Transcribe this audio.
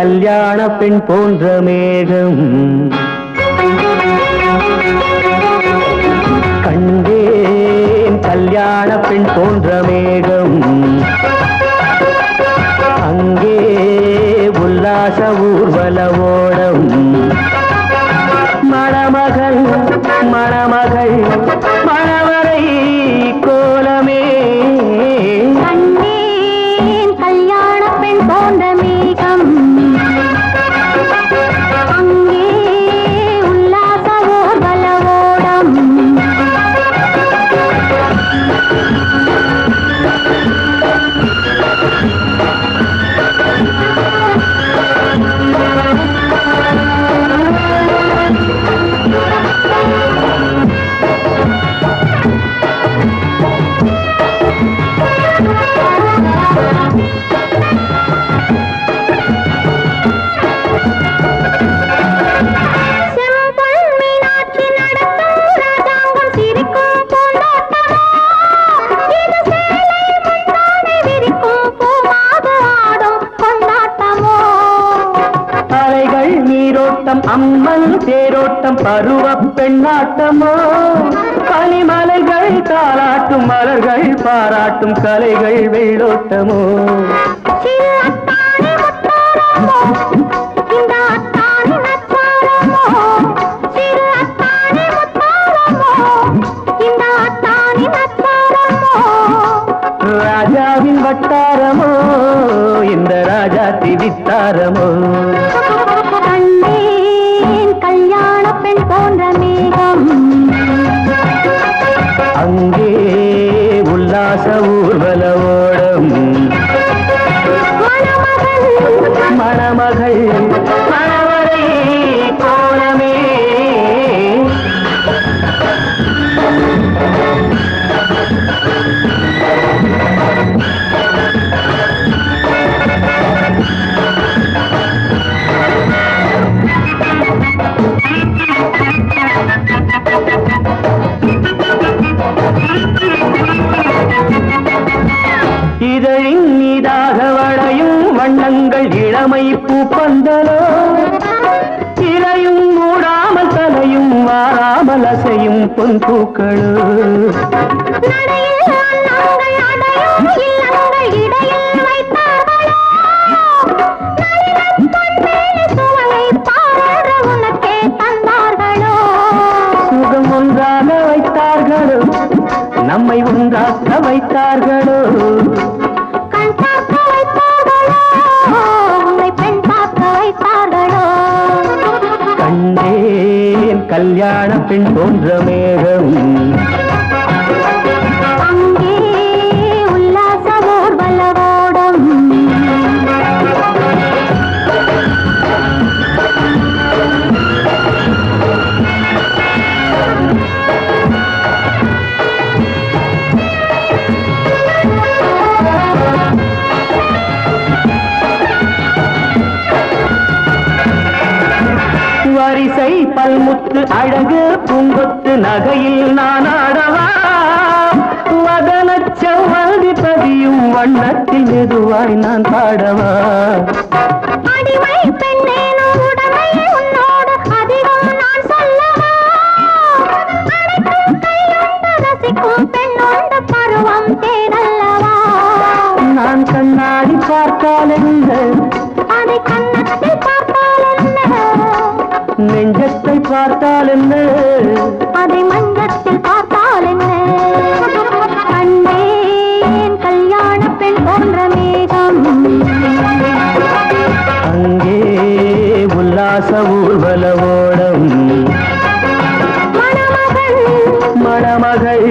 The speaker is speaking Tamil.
கல்யாண பெண் போன்ற மேகம். கண்டேன் கல்யாண பெண் போன்ற மேகம். அங்கே உல்லாச ஊர்வல ஓடம். மணமகள் மணமகள் அம்மன் தேரோட்டம் பருவ பெண்ணாட்டமோ? பனிமலைகள் தாளாட்டும் மலர்கள் பாராட்டும் கலைகள் வெள்ளோட்டமோ ராஜாவின் வட்டாரமோ இந்த ராஜா திவித்தாரமோ. மணமகள் மணவரை கோலமே. இதழின் மீதாக வண்ணங்கள் இளமை பூப்பந்தலோ இலையும் மூடாமல் தலையும் வாராமல் அசையும் பொன் பூக்களோ? நடையில் அன்னங்கள் அடையும் கல்யாண பெண் போன்ற மேகம். வரிசை பல்முத்து அழகு பூங்கொத்து நகையில் நான் ஆடவா வதன செவ்வந்தி பதியும் வண்ணத்தில் மெதுவாய் நான் பாடவா நான் கண்ணாடி பார்த்தால் என்ன? அதை என்ன நெஞ்சத்தை பார்த்தால் என்ன? அதை மஞ்சத்தில் பார்த்தால் என்ன? கண்டேன் கல்யாண பெண் போன்ற மேகம். அங்கே உல்லாச ஊர்வல ஓடம். மணமகள். மணமகள்